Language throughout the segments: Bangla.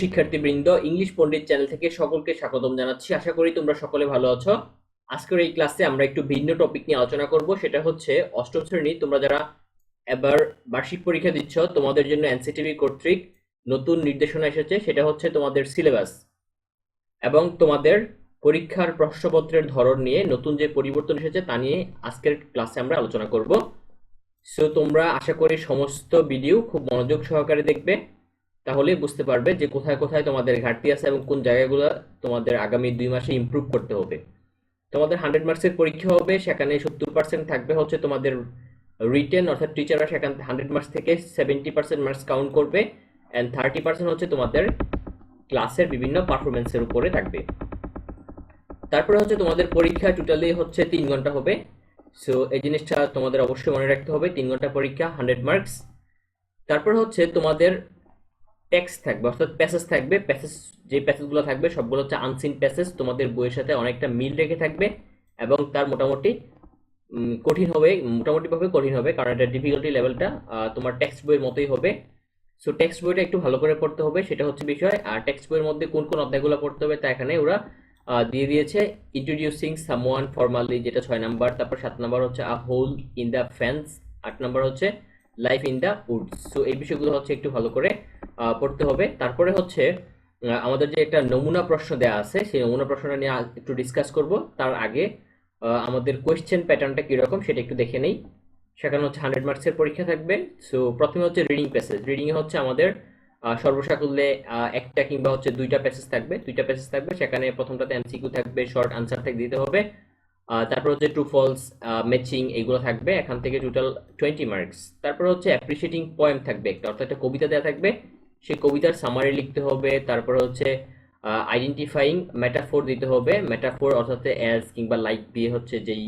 শিক্ষার্থীবৃন্দ, ইংলিশ পণ্ডিত চ্যানেল থেকে সকলকে স্বাগতম জানাচ্ছি। আশা করি তোমরা সকলে ভালো আছো। আজকের এই ক্লাসে আমরা একটু ভিন্ন টপিক নিয়ে আলোচনা করব। সেটা হচ্ছে অষ্টম শ্রেণি। তোমরা যারা এবার বার্ষিক পরীক্ষা দিচ্ছ, তোমাদের জন্য এনসিটিভি কর্তৃক নতুন নির্দেশনা এসেছে। সেটা হচ্ছে তোমাদের সিলেবাস এবং তোমাদের পরীক্ষার প্রশ্নপত্রের ধরন নিয়ে নতুন যে পরিবর্তন এসেছে, তা নিয়ে আজকের ক্লাসে আমরা আলোচনা করব। সো তোমরা আশা করি সমস্ত ভিডিও খুব মনোযোগ সহকারে দেখবে। তাহলে বুঝতে পারবে যে কোথায় কোথায় তোমাদের ঘাটতি আছে এবং কোন জায়গাগুলো তোমাদের আগামী দুই মাসে ইমপ্রুভ করতে হবে। তোমাদের হান্ড্রেড মার্কসের পরীক্ষা হবে, সেখানে সত্তর পার্সেন্ট থাকবে হচ্ছে তোমাদের রিটেন অর্থাৎ টিচাররা সেখান হান্ড্রেড মার্কস থেকে সেভেন্টি পার্সেন্ট মার্কস কাউন্ট করবে অ্যান্ড থার্টি পার্সেন্ট হচ্ছে তোমাদের ক্লাসের বিভিন্ন পারফরমেন্সের উপরে থাকবে। তারপরে হচ্ছে তোমাদের পরীক্ষা টোটালি হচ্ছে তিন ঘণ্টা হবে। সো এই জিনিসটা তোমাদের অবশ্যই মনে রাখতে হবে, তিন ঘণ্টা পরীক্ষা হান্ড্রেড মার্কস তারপর হচ্ছে তোমাদের টেক্সট থাকবে, অর্থাৎ প্যাসেজ থাকবে প্যাসেজ যে প্যাসেজগুলো থাকবে সবগুলো হচ্ছে আনসিন প্যাসেজ তোমাদের বইয়ের সাথে অনেকটা মিল রেখে থাকবে এবং তার মোটামুটি কঠিন হবে, মোটামুটিভাবে কঠিন হবে, কারণ এটা ডিফিকাল্টি লেভেলটা তোমার টেক্সট বইয়ের মতোই হবে। সো টেক্সট বইটা একটু ভালো করে পড়তে হবে, সেটা হচ্ছে বিষয়, আর টেক্সট বইয়ের মধ্যে কোন কোন অধ্যায়গুলো পড়তে হবে তা এখানে ওরা দিয়ে দিয়েছে। ইন্ট্রোডিউসিং সামওয়ান ফর্মালি যেটা ছয় নাম্বার, তারপর সাত নাম্বার হচ্ছে a hole in the fence আট নাম্বার হচ্ছে life in the woods so এই বিষয়গুলো হচ্ছে একটু ভালো করে পড়তে হবে। তারপরে হচ্ছে আমাদের যে একটা নমুনা প্রশ্ন দেওয়া আছে, সেই নমুনা প্রশ্নটা নিয়ে একটু ডিসকাস করব। তার আগে আমাদের কোয়েশ্চেন প্যাটার্নটা কীরকম সেটা একটু দেখে নেই। সেখানে হচ্ছে হান্ড্রেড মার্কসের পরীক্ষা থাকবে। সো প্রথমে হচ্ছে রিডিং প্যাসেজ রিডিংয়ে হচ্ছে আমাদের সর্বসাকুল্যে একটা কিংবা হচ্ছে দুইটা প্যাসেজ থাকবে। দুইটা প্যাসেজ থাকবে। সেখানে প্রথমটাতে এমসিকিউ থাকবে শর্ট আনসার থেকে দিতে হবে। তারপর হচ্ছে ট্রু ফলস ম্যাচিং এগুলো থাকবে। এখান থেকে টোটাল টোয়েন্টি মার্কস তারপর হচ্ছে অ্যাপ্রিসিয়েটিং পয়েম থাকবে। একটা অর্থাৎ একটা কবিতা দেওয়া থাকবে। সেই কবিতার সামারি লিখতে হবে, তারপর হচ্ছে আইডেন্টিফাইং মেটাফোর দিতে হবে। মেটাফোর অর্থাৎ অ্যাজ কিংবা লাইক দিয়ে হচ্ছে যেই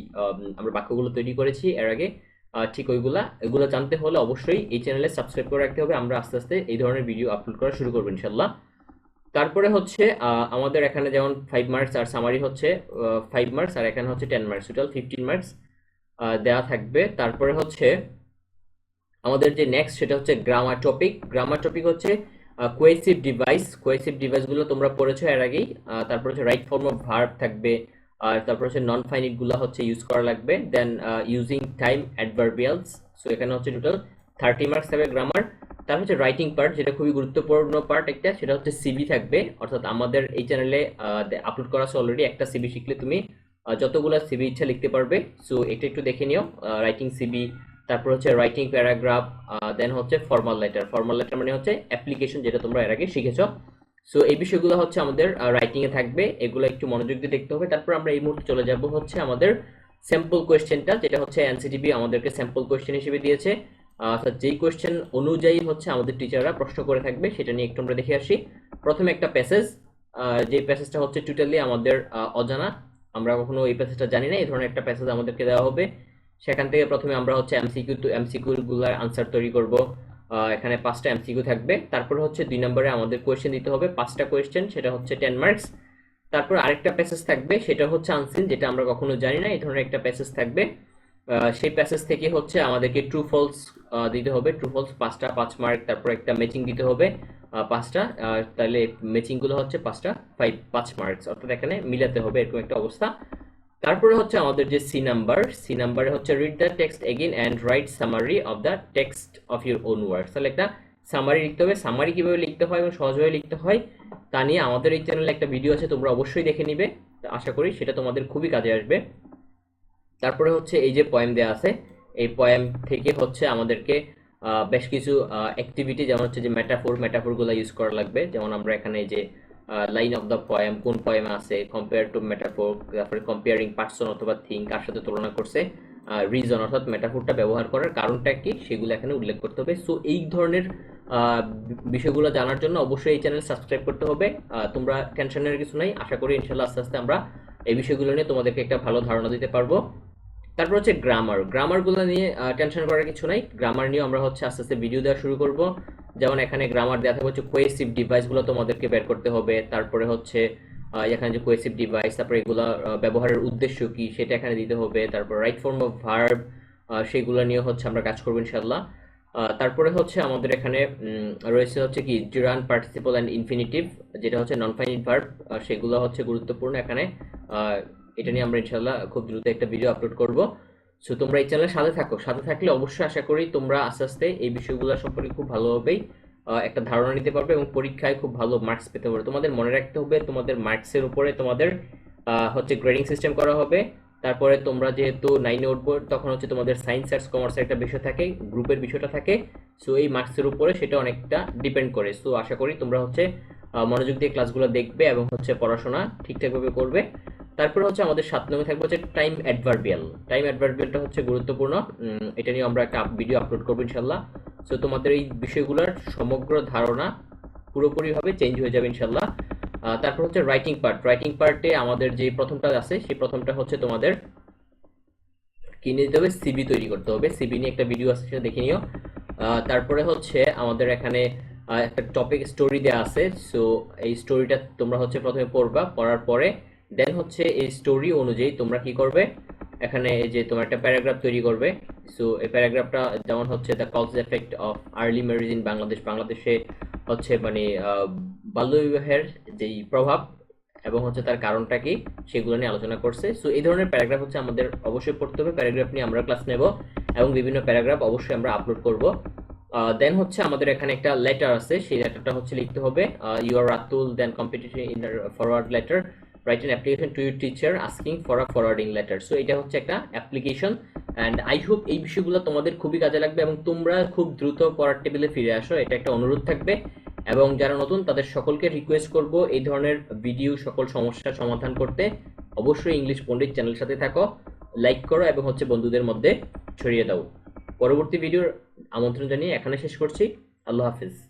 আমরা বাক্যগুলো তৈরি করেছি এর আগে ঠিক ওইগুলা, এগুলো জানতে হলে অবশ্যই এই চ্যানেলে সাবস্ক্রাইব করে রাখতে হবে। আমরা আস্তে আস্তে এই ধরনের ভিডিও আপলোড করা শুরু করব ইনশাল্লাহ তারপরে হচ্ছে আমাদের এখানে যেমন ফাইভ মার্কস আর সামারি হচ্ছে ফাইভ মার্কস আর এখানে হচ্ছে ten marks total fifteen marks দেওয়া থাকবে। তারপরে হচ্ছে আমাদের যে নেক্সট সেটা হচ্ছে গ্রামার টপিক গ্রামার টপিক হচ্ছে কোয়েসিভ ডিভাইস কোয়েসিভ ডিভাইসগুলো তোমরা পড়েছো এর আগেই। তারপর হচ্ছে রাইট ফর্ম অফ ভার্ব থাকবে। আর তারপর হচ্ছে নন ফাইনিটগুলো হচ্ছে ইউজ করা লাগবে। Then using time adverbials so এখানে হচ্ছে টোটাল থার্টি মার্কস থাকবে গ্রামার তারপর হচ্ছে রাইটিং পার্ট যেটা খুবই গুরুত্বপূর্ণ পার্ট একটা, সেটা হচ্ছে সিবি থাকবে। অর্থাৎ আমাদের এই চ্যানেলে আপলোড করা আছে অলরেডি একটা সিবি শিখলে তুমি যতগুলো সিবি ইচ্ছা লিখতে পারবে। সো এটা একটু দেখে নিও। রাইটিং সিবি তারপর হচ্ছে রাইটিং প্যারাগ্রাফ দেন হচ্ছে ফর্মাল লেটার ফর্মাল লেটার মানে হচ্ছে অ্যাপ্লিকেশন যেটা তোমরা এর আগে শিখেছো। সো এই বিষয়গুলো হচ্ছে আমাদের রাইটিং এ থাকবে। এগুলো একটু মনোযোগ দিয়ে দেখতে হবে। তারপর আমরা এই মুহূর্তে চলে যাব হচ্ছে আমাদের স্যাম্পল কোয়েশ্চেনটা যেটা হচ্ছে এনসিটিভি আমাদেরকে স্যাম্পল কোয়েশ্চেন হিসেবে দিয়েছে। যেই কোয়েশ্চেন অনুযায়ী হচ্ছে আমাদের টিচাররা প্রশ্ন করে থাকবে, সেটা নিয়ে একটু আমরা দেখে আসি। প্রথমে একটা প্যাসেজ যে প্যাসেজটা হচ্ছে টোটালি আমাদের অজানা। আমরা কখনো এই প্যাসেজটা জানি না। এই ধরনের একটা প্যাসেজ আমাদেরকে দেওয়া হবে। সেখান থেকে প্রথমে আমরা হচ্ছে এমসিকিউ টু এমসিকিউ গুলার আনসার তৈরি করব। এখানে পাঁচটা এমসিকিউ থাকবে। তারপর হচ্ছে দুই নম্বরে আমাদের কোয়েশ্চেন দিতে হবে। পাঁচটা কোয়েশ্চেন সেটা হচ্ছে টেন মার্কস তারপর আরেকটা প্যাসেজ থাকবে, সেটা হচ্ছে আনসিন যেটা আমরা কখনো জানি না, এই ধরনের একটা প্যাসেজ থাকবে। সেই প্যাসেজ থেকে হচ্ছে আমাদেরকে ট্রু ফলস দিতে হবে। ট্রু ফলস পাঁচটা, পাঁচ মার্ক তারপর একটা ম্যাচিং দিতে হবে পাঁচটা। তাহলে ম্যাচিংগুলো হচ্ছে পাঁচটা ফাইভ পাঁচ মার্কস অর্থাৎ এখানে মিলাতে হবে, এরকম একটা অবস্থা। তারপরে হচ্ছে আমাদের যে সি নাম্বার সি নাম্বারে হচ্ছে read the text again and write summary of the text of your own words তাহলে একটা সামারি লিখতে হবে। সামারি কীভাবে লিখতে হয় এবং সহজভাবে লিখতে হয়, তা নিয়ে আমাদের এই চ্যানেলে একটা ভিডিও আছে, তোমরা অবশ্যই দেখে নিবে। আশা করি সেটা তোমাদের খুবই কাজে আসবে। তারপরে হচ্ছে এই যে পয়েম দেওয়া আছে, এই পয়েম থেকে হচ্ছে আমাদেরকে বেশ কিছু অ্যাক্টিভিটি যেমন হচ্ছে যে মেটাফোর মেটাফোরগুলো ইউজ করা লাগবে। যেমন আমরা এখানে যে লাইন অফ দ্য পয়েম কোন পয়েম আছে কম্পেয়ার টু মেটাফোর তারপরে কম্পেয়ারিং পার্সন অথবা থিং কার সাথে তুলনা করছে রিজন অর্থাৎ মেটাফোরটা ব্যবহার করার কারণটা কি, সেগুলো এখানে উল্লেখ করতে হবে। সো এই ধরনের বিষয়গুলো জানার জন্য অবশ্যই এই চ্যানেল সাবস্ক্রাইব করতে হবে। তোমরা টেনশনের কিছু নাই। আশা করি ইনশাল্লাহ আস্তে আস্তে আমরা এই বিষয়গুলো নিয়ে তোমাদেরকে একটা ভালো ধারণা দিতে পারব। তারপর হচ্ছে গ্রামার গ্রামারগুলো নিয়ে টেনশন করার কিছু নাই। গ্রামার নিয়ে আমরা হচ্ছে আস্তে আস্তে ভিডিও দেওয়া শুরু করব। যেমন এখানে গ্রামার দেওয়া থাকবে হচ্ছে কোয়েসিভ ডিভাইসগুলো তোমাদেরকে বের করতে হবে। তারপরে হচ্ছে এখানে যে কোয়েসিভ ডিভাইস তারপরে এগুলো ব্যবহারের উদ্দেশ্য কি সেটা এখানে দিতে হবে। তারপর রাইট ফর্ম অফ ভার্ব সেগুলো নিয়ে হচ্ছে আমরা কাজ করব ইনশাল্লাহ তারপরে হচ্ছে আমাদের এখানে রয়েছে হচ্ছে কি জিরান পার্টিসিপল অ্যান্ড ইনফিনিটিভ যেটা হচ্ছে নন ফাইনিট ভার্ব সেগুলো হচ্ছে গুরুত্বপূর্ণ এখানে। এটা নিয়ে আমরা ইনশাল্লাহ খুব দ্রুত একটা ভিডিও আপলোড করব। সো তোমরা এই চ্যানেলের সাথে থাকো। সাথে থাকলে অবশ্যই আশা করি তোমরা আস্তে আস্তে এই বিষয়গুলো সম্পর্কে খুব ভালোভাবেই একটা ধারণা নিতে পারবে এবং পরীক্ষায় খুব ভালো মার্কস পেতে পারবে। তোমাদের মনে রাখতে হবে, তোমাদের মার্কসের উপরে তোমাদের হচ্ছে গ্রেডিং সিস্টেম করা হবে। তারপরে তোমরা যেহেতু নাইনে উঠবো, তখন হচ্ছে তোমাদের সায়েন্স আর্টস কমার্সের একটা বিষয় থাকে গ্রুপের বিষয়টা থাকে। সো এই মার্কসের উপরে সেটা অনেকটা ডিপেন্ড করে। সো আশা করি তোমরা হচ্ছে মনোযোগ দিয়ে ক্লাসগুলো দেখবে এবং হচ্ছে পড়াশোনা ঠিকঠাকভাবে করবে। তারপরে হচ্ছে আমাদের সাত নম্বরে থাকবে হচ্ছে টাইম অ্যাডভার্বিয়াল টাইম অ্যাডভার্বিয়ালটা হচ্ছে গুরুত্বপূর্ণ। এটা নিয়ে আমরা একটা ভিডিও আপলোড করব ইনশাল্লাহ। সো তোমাদের এই বিষয়গুলোর সমগ্র ধারণা পুরোপুরিভাবে চেঞ্জ হয়ে যাবে ইনশাল্লাহ। তারপর হচ্ছে রাইটিং পার্ট রাইটিং পার্টে আমাদের যে প্রথমটা আছে, সেই প্রথমটা হচ্ছে তোমাদের কি নিয়ে দিতে হবে? সিবি তৈরি করতে হবে। সিবি নিয়ে একটা ভিডিও আছে, সেটা দেখে নিও। তারপরে হচ্ছে আমাদের এখানে একটা টপিক স্টোরি দেওয়া আছে। সো এই স্টোরিটা তোমরা হচ্ছে প্রথমে পড়বা। পড়ার পরে দেন হচ্ছে এই স্টোরি অনুযায়ী তোমরা কি করবে? এখানে যে তোমার একটা প্যারাগ্রাফ তৈরি করবে। সো এই প্যারাগ্রাফটা যেমন হচ্ছে the cause effect of early marriage in Bangladesh বাংলাদেশে হচ্ছে মানে বাল্যবিবাহের যেই প্রভাব এবং হচ্ছে তার কারণটা কি, সেগুলো নিয়ে আলোচনা করছে। সো এই ধরনের প্যারাগ্রাফ হচ্ছে আমাদের অবশ্যই পড়তে হবে। প্যারাগ্রাফ নিয়ে আমরা ক্লাস নেব এবং বিভিন্ন প্যারাগ্রাফ অবশ্যই আমরা আপলোড করব। দেন হচ্ছে আমাদের এখানে একটা লেটার আছে। সেই লেটারটা হচ্ছে লিখতে হবে। You are Ratul then competition in forward letter write an application to your teacher asking for a forwarding letter so এটা হচ্ছে একটা অ্যাপ্লিকেশন অ্যান্ড আই হোপ এই বিষয়গুলো তোমাদের খুবই কাজে লাগবে এবং তোমরা খুব দ্রুত পড়ার টেবিলে ফিরে আসো। এটা একটা অনুরোধ থাকবে এবং যারা নতুন তাদের সকলকে রিকোয়েস্ট করব এই ধরনের ভিডিও সকল সমস্যার সমাধান করতে। অবশ্যই ইংলিশ পণ্ডিত চ্যানেলের সাথে থাকো লাইক করো এবং হচ্ছে বন্ধুদের মধ্যে ছড়িয়ে দাও। পরবর্তী ভিডিওর আমন্ত্রণ জানিয়ে এখানে শেষ করছি। আল্লাহ হাফিজ।